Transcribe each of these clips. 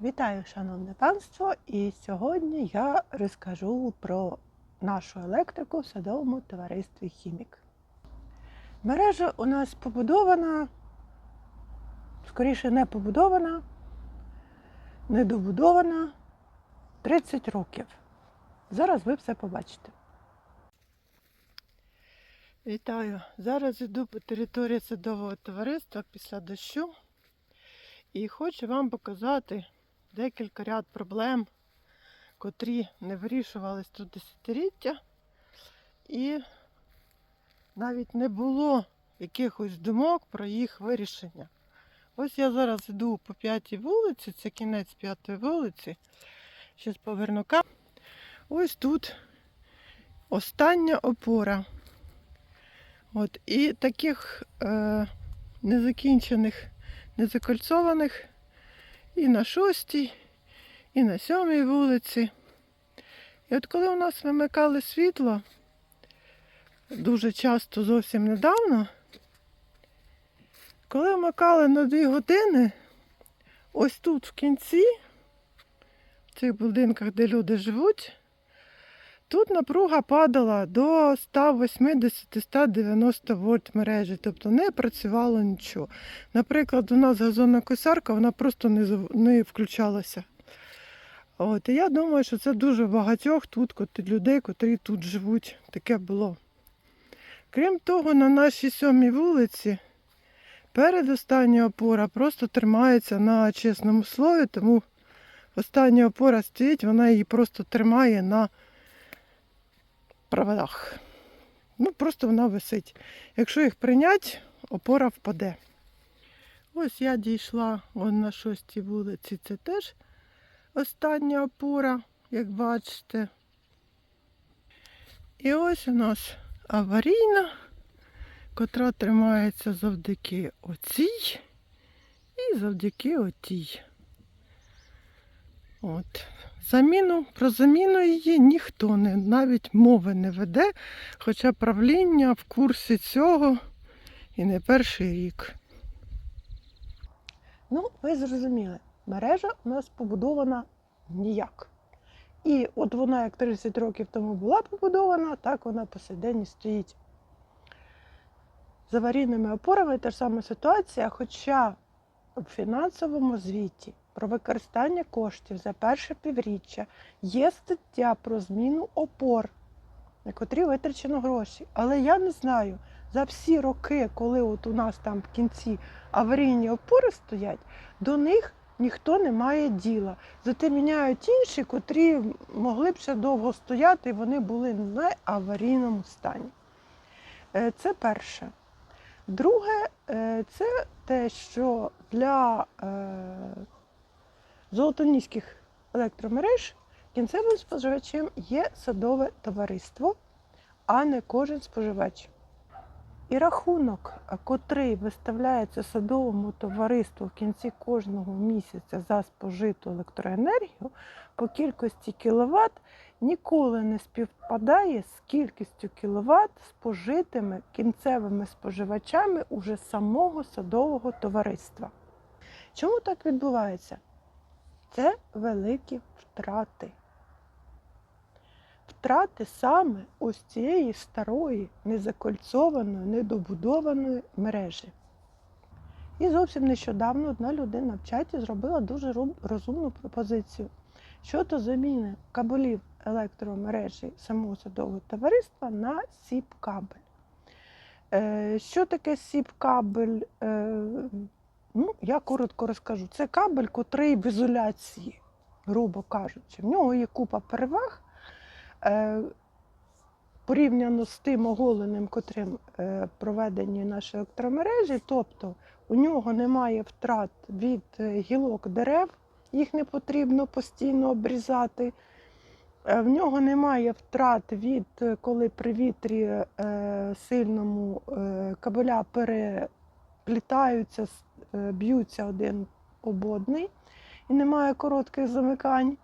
Вітаю, шановне панство! І сьогодні я розкажу про нашу електрику в садовому товаристві Хімік. Мережа у нас побудована, скоріше не побудована, недобудована 30 років. Зараз ви все побачите. Вітаю! Зараз йду по території садового товариства після дощу і хочу вам показати декілька ряд проблем, котрі не вирішувались тут десятиліття, і навіть не було якихось думок про їх вирішення. Ось я зараз йду по п'ятій вулиці, це кінець п'ятої вулиці. Щас поверну кам. Ось тут остання опора. От, і таких е, незакінчених, незакольцованих і на шостій, і на сьомій вулиці. І от коли у нас вимикали світло, дуже часто зовсім недавно, коли вмикали на дві години, ось тут в кінці, в цих будинках, де люди живуть, тут напруга падала до 180-190 вольт мережі, тобто не працювало нічого. Наприклад, у нас газонна косарка, вона просто не, не включалася. От, і я думаю, що це дуже багатьох тут людей, котрі тут живуть, таке було. Крім того, на нашій сьомій вулиці передостання опора просто тримається на чесному слові, тому остання опора стоїть, вона її просто тримає на проводах. Ну, просто вона висить. Якщо їх прийняти, опора впаде. Ось я дійшла вон на шостій вулиці. Це теж остання опора, як бачите. І ось у нас аварійна, котра тримається завдяки оцій і завдяки отій. От. Заміну, про заміну її ніхто не, навіть мови не веде, хоча правління в курсі цього і не перший рік. Ну, ви зрозуміли, мережа у нас побудована ніяк. І от вона, як 30 років тому була побудована, так вона по сей день і стоїть. З аварійними опорами та ж сама ситуація, хоча в фінансовому звіті про використання коштів за перше півріччя є стаття про зміну опор, на котрі витрачено гроші. Але я не знаю, за всі роки, коли от у нас там в кінці аварійні опори стоять, до них ніхто не має діла. Зате міняють інші, котрі могли б ще довго стояти, і вони були в аварійному стані. Е, Це перше. Друге, е, це те, що для е, золотоніських електромереж кінцевим споживачем є садове товариство, а не кожен споживач. І рахунок, котрий виставляється садовому товариству в кінці кожного місяця за спожиту електроенергію по кількості кіловат, ніколи не співпадає з кількістю кіловат, спожитими кінцевими споживачами уже самого садового товариства. Чому так відбувається? Це великі втрати. Втрати саме ось цієї старої, незакольцованої, недобудованої мережі. І зовсім нещодавно одна людина в чаті зробила дуже розумну пропозицію щодо заміни кабелів електромережі самого садового товариства на сіп-кабель. Е, Що таке сіп-кабель? Е, Ну, я коротко розкажу. Це кабель, котрий в ізоляції, грубо кажучи. В нього є купа переваг. Е, порівняно з тим оголеним, котрим е, проведені наші електромережі, тобто у нього немає втрат від е, гілок дерев, їх не потрібно постійно обрізати. В нього немає втрат від коли при вітрі сильному кабеля переплітаються, с- е, б'ються один об одний і немає коротких замикань.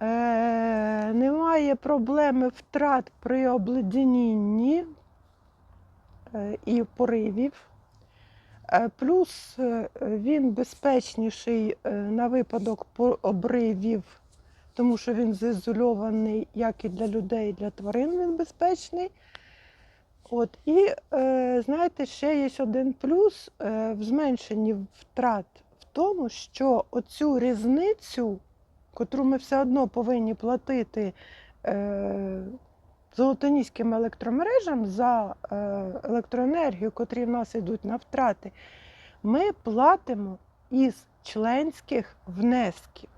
Е, немає проблеми втрат при обледенінні е, і поривів. Е, Плюс е, він безпечніший е, на випадок обривів, тому що він заізольований як і для людей, і для тварин він безпечний. От, і е, знаєте, ще є один плюс е, в зменшенні втрат в тому, що оцю різницю, котру ми все одно повинні платити е, золотоніським електромережам за е, електроенергію, котрі в нас йдуть на втрати, ми платимо із членських внесків.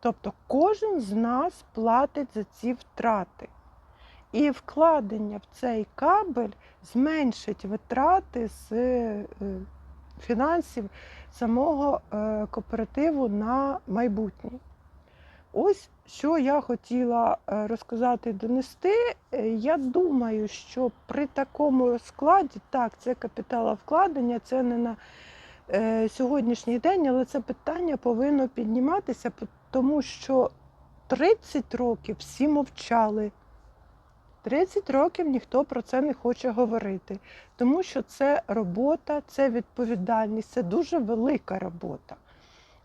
Тобто кожен з нас платить за ці втрати. І вкладення в цей кабель зменшить витрати з е, фінансів самого е, кооперативу на майбутнє. Ось що я хотіла е, розказати і донести. Я думаю, що при такому розкладі, так, це капіталовкладення, це не на сьогоднішній день, але це питання повинно підніматися, тому що 30 років всі мовчали. 30 років ніхто про це не хоче говорити, тому що це робота, це відповідальність, це дуже велика робота.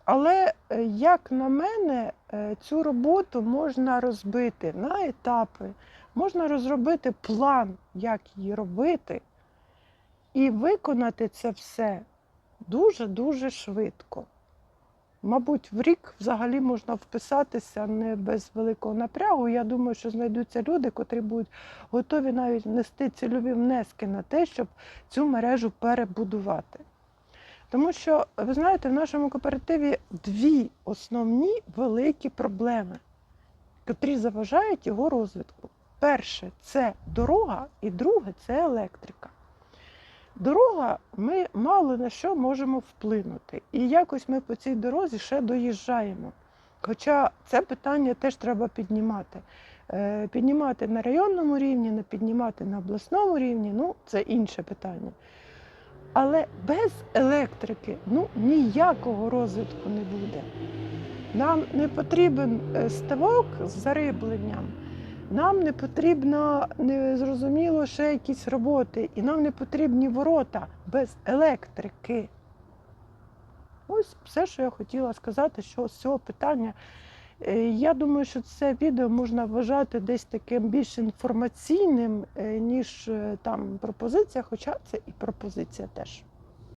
Але, е, як на мене, е, цю роботу можна розбити на етапи, можна розробити план, як її робити, і виконати це все дуже-дуже швидко. Мабуть, в рік взагалі можна вписатися не без великого напрягу. Я думаю, що знайдуться люди, котрі будуть готові навіть внести цільові внески на те, щоб цю мережу перебудувати. Тому що, ви знаєте, в нашому кооперативі дві основні великі проблеми, котрі заважають його розвитку. Перше це дорога, і друге це електрика. Дорога, ми мало на що можемо вплинути. І якось ми по цій дорозі ще доїжджаємо. Хоча це питання теж треба піднімати. Е, Піднімати на районному рівні, не піднімати на обласному рівні ну це інше питання. Але без електрики ну, ніякого розвитку не буде. Нам не потрібен е, ставок з зарибленням, нам не потрібно незрозуміло ще якісь роботи, і нам не потрібні ворота без електрики. Ось все, що я хотіла сказати, що з цього питання. Е, Я думаю, що це відео можна вважати десь таким більш інформаційним, е, ніж е, там пропозиція, хоча це і пропозиція теж.